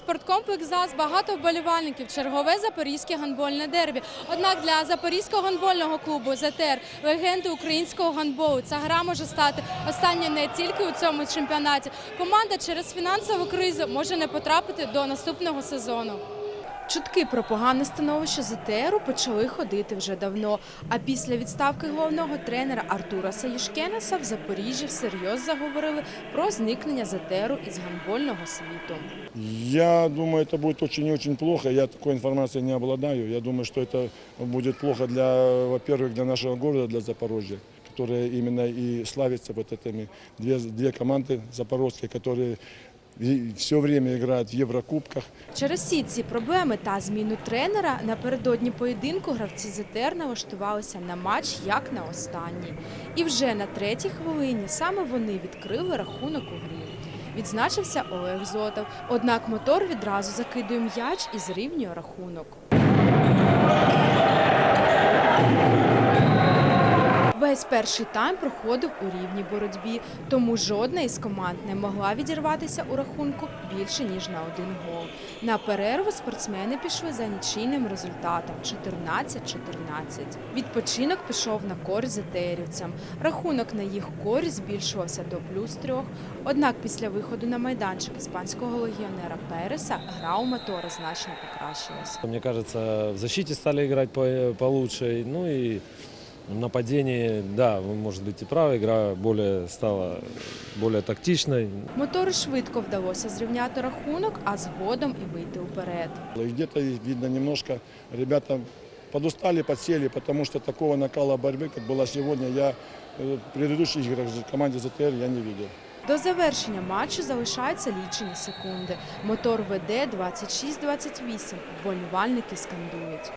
Спорткомплекс ЗАЗ багато вболівальників. Чергове запорізьке гандбольне дербі. Однак для запорізького гандбольного клубу ЗТР легенди українського гандболу ця гра може стати останньою не тільки у цьому чемпіонаті. Команда через фінансову кризу може не потрапити до наступного сезону. Чутки про погане становище ЗТРу почали ходити вже давно. А після відставки головного тренера Артура Саїшкенеса в Запоріжжі всерйоз заговорили про зникнення ЗТРу із гандбольного світу. Я думаю, это будет очень и очень плохо. Я такой информацией не обладаю. Я думаю, что это будет плохо для, во-первых, для нашего города, для Запорожья, которое именно и славится вот этими две, две команды запорожские, которые все время играют в Еврокубках. Через всі ці проблеми та зміну тренера напередодні поєдинку гравці ЗТР налаштувалися на матч як на останній. І вже на третій хвилині саме вони відкрили рахунок у грі. Відзначився Олег Зотов. Однак мотор відразу закидує м'яч і зрівнює рахунок. Весь перший тайм проходив у рівній боротьбі, тому жодна із команд не могла відірватися у рахунку більше ніж на один гол. На перерву спортсмени пішли за нічийним результатом 14-14. Відпочинок пішов на користь ЗТРівцям. Рахунок на їх користь збільшувався до плюс трьох. Однак після виходу на майданчик іспанського легіонера Переса гра у мотора значно покращилася. Мне кажется, в защите стали играть по- получше. Ну и в нападении, да, вы, может быть, и правы, игра более стала более тактичной. Мотору швидко вдалося зрівняти рахунок, а згодом і вийти уперед. И где-то видно немножко ребята подустали, подсели, потому что такого накала борьбы, как было сегодня, я э, в предыдущих играх в команде ЗТР я не видел. До завершення матчу залишаються лічені секунди. Мотор веде 26-28. Вболівальники скандують.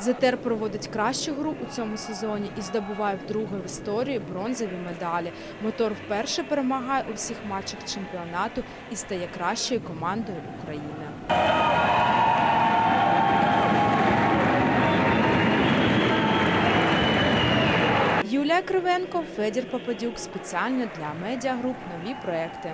ЗТР проводить кращу гру у цьому сезоні і здобуває вдруге в історії бронзові медалі. Мотор вперше перемагає у всіх матчах чемпіонату і стає кращою командою України. Юлія Кривенко, Федір Попадюк спеціально для медіагруп нові проекти.